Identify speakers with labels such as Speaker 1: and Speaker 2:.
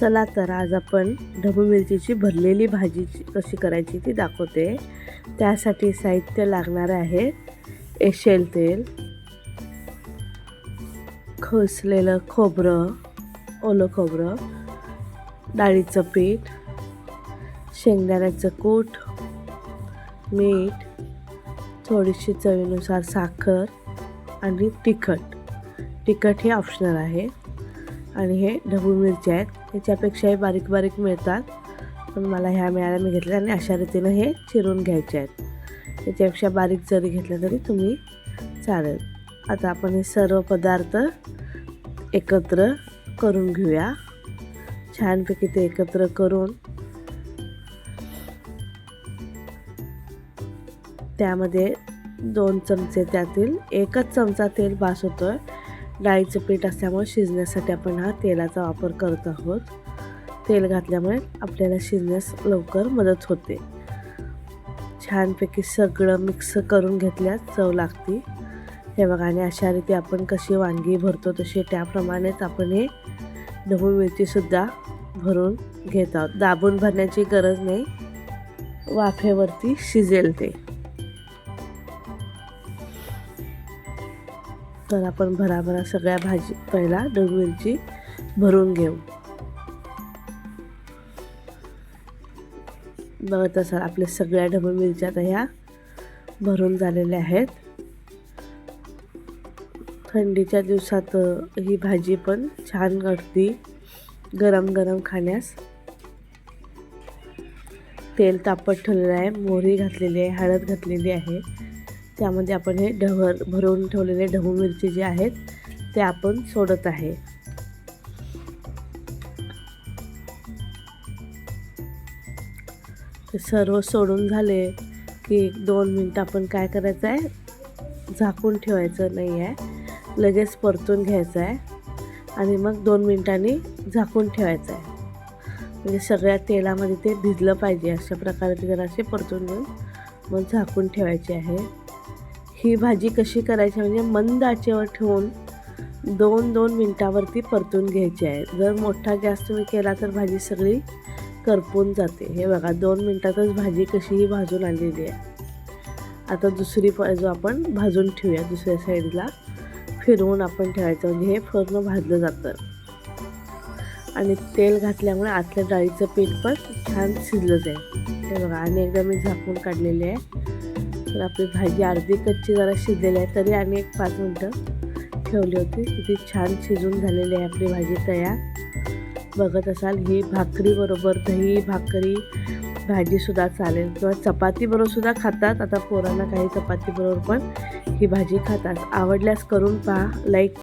Speaker 1: चला तर आज आपण ढबू मिरचीची भरलेली भाजी कशी करायची ती दाखवते. त्यासाठी साहित्य लागणार आहे एशेल तेल खसलेलं खोबरं ओलं खोबरं डाळीचं पीठ शेंगदाण्याचं कूट मीठ थोडीशी चवीनुसार साखर आणि तिखट. तिखट हे ऑप्शनल आहे. आणि हे ढबू मिरची आहेत. ह्याच्यापेक्षाही बारीक बारीक मिळतात. पण मला ह्या मिळाल्या मी घेतल्या आणि अशा रीतीनं हे चिरून घ्यायचे आहेत. त्याच्यापेक्षा बारीक जरी घेतलं तरी तुम्ही चालेल. आता आपण हे सर्व पदार्थ एकत्र करून घेऊया. छानपैकी ते एकत्र करून त्यामध्ये दोन चमचे त्यातील एकच चमचा तेल भास आहे डाळीचं पीठ असल्यामुळे शिजण्यासाठी आपण हा तेलाचा वापर करत आहोत. तेल घातल्यामुळे आपल्याला शिजण्यास लवकर मदत होते. छानपैकी सगळं मिक्स करून घेतल्यास चव लागते. हे बघा आणि अशा रीती आपण कशी वांगी भरतो तशी त्याप्रमाणेच आपण हे ढबू मिरचीसुद्धा भरून घेत आहोत. दाबून भरण्याची गरज नाही. वाफेवरती शिजेल ते. तर आपण भराभरा सगळ्या भाजी पहिला ढबू मिरची भरून घेऊ. बघत असाल आपल्या सगळ्या ढबू मिरच्या आता ह्या भरून झालेल्या आहेत. थंडीच्या दिवसात ही भाजी पण छान घडती गरम गरम खाण्यास. तेल तापत ठेवलेलं आहे मोहरी घातलेली आहे हळद घातलेली आहे. त्यामध्ये आपण हे ढवर भरून ठेवलेले ढबू मिरची जे आहेत ते आपण सोडत आहे. सर्व सोडून झाले की एक दोन मिनटं आपण काय करायचं आहे? झाकून ठेवायचं नाही आहे. लगेच परतून घ्यायचं आहे. आणि मग दोन मिनटांनी झाकून ठेवायचं आहे. म्हणजे सगळ्या तेलामध्ये ते भिजलं पाहिजे. अशा प्रकारे ते जरासे परतून घेऊन मग झाकून ठेवायचे आहे. ही भाजी कशी करायची म्हणजे मंद आचेवर ठेवून दोन दोन मिनटावरती परतून घ्यायची आहे. जर मोठा गॅस तुम्ही केला तर भाजी सगळी करपून जाते. हे बघा दोन मिनटातच भाजी कशीही भाजून आलेली आहे. आता दुसरी बाजू आपण भाजून ठेवूया दुसऱ्या साईडला फिरवून आपण ठेवायचं. म्हणजे हे पूर्ण भाजलं जातं. आणि तेल घातल्यामुळे आतल्या डाळीचं पीठ पण छान शिजलं जाईल. हे बघा आणि एकदा मी झाकून काढलेली आहे. तर आपली भाजी अर्धी कच्ची जरा शिजलेली आहे तरी आम्ही एक पाच मिनटं ठेवली होती. किती छान शिजून झालेली आहे आपली भाजी तयार. बघत असाल ही भाकरीबरोबर दही भाकरी भाजीसुद्धा चालेल. किंवा चपातीबरोबरसुद्धा खातात. आता पोरांना काही चपातीबरोबर पण ही भाजी खातात. आवडल्यास करून पहा लाईक